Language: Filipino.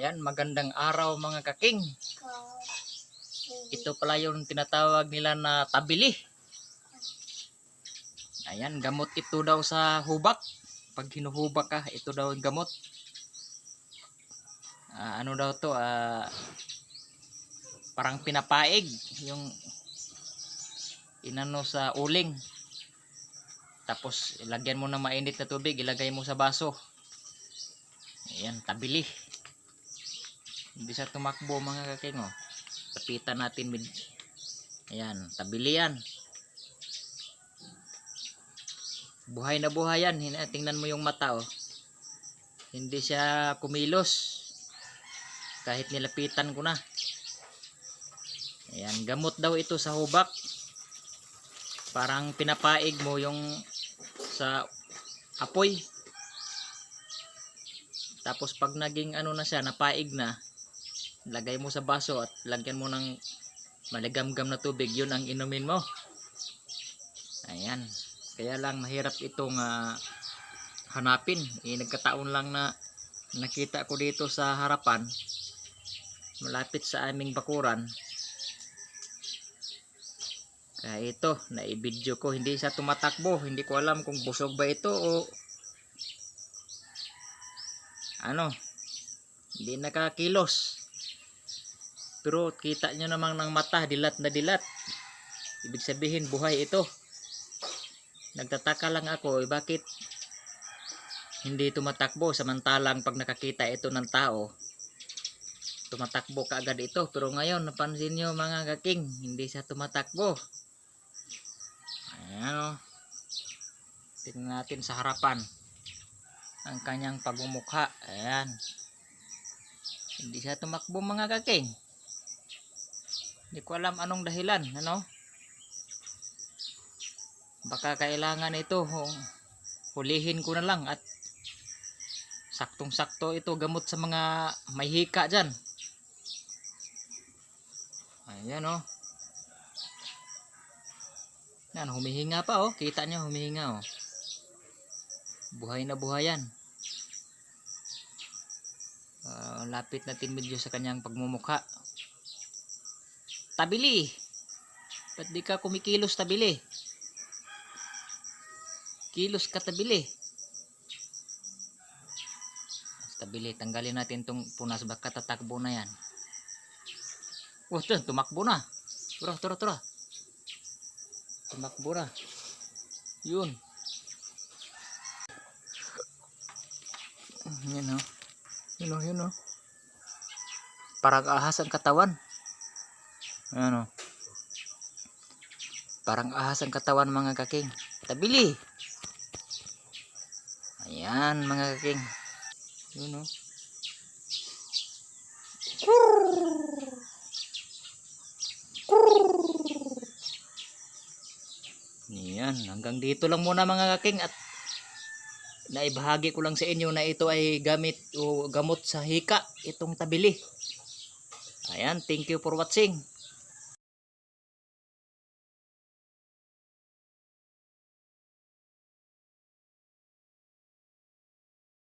Ayan, magandang araw mga kaking. Ito pala yung tinatawag nila na tabili. Ayan, gamot ito daw sa hubak. Pag hinuhubak ka, ito daw ang gamot. Ah, ano daw to? Ah, parang pinapaig yung inano sa uling. Tapos ilagyan mo ng mainit na tubig, ilagay mo sa baso. Ayan, tabili. Hindi siya tumakbo mga kaking oh. Tapitan natin with Ayan, tabili yan. Buhay na buhay yan. Tingnan mo yung mata oh. Hindi siya kumilos. Kahit nilapitan ko na. Ayan, gamot daw ito sa hubak. Parang pinapaig mo yung sa apoy. Tapos pag naging ano na siya, napaig na, lagay mo sa baso at lagyan mo ng maligamgam na tubig, yun ang inumin mo. Ayan. Kaya lang mahirap itong ah, hanapin. Eh, nagkataon lang na nakita ko dito sa harapan, malapit sa aming bakuran. Kaya ito, naibidyo ko, hindi siya tumatakbo. Hindi ko alam kung busog ba ito o ano, hindi nakakilos. Pero kita nyo namang ng mata, dilat na dilat. Ibig sabihin, buhay ito. Nagtataka lang ako, eh, bakit hindi tumatakbo? Samantalang pag nakakita ito ng tao tumatakbo ka agad ito. Pero ngayon napansin nyo mga kaking hindi siya tumatakbo. Ayan o tingnan natin sa harapan ang kanyang pagmumukha. Ayan. Hindi siya tumakbo mga kaking hindi ko alam anong dahilan ano? Baka kailangan ito hu- hulihin ko na lang at saktong sakto ito gamot sa mga may hika dyan. Ayan o yan humihinga pa oh. Kita nyo humihinga oh. Buhay na buhay yan. Ah, lapit natin medyo sa kanyang pagmumukha tabili ba't di ka kumikilos tabili kilos ka tabili tabili tanggalin natin tong punas. Baka tatakbo na yan. Oh ito tumakbo na. Tura tura tura tumakbo na. Yun. Yan o yun o yun o parang ahas ang katawan yan o parang ahas ang katawan mga kaking. Tabili! Ayan mga kaking. Yun o Yan, hanggang dito lang muna mga kaking. At naibahagi ko lang sa inyo na ito ay gamit o gamot sa hika itong tabili. Ayan, thank you for watching.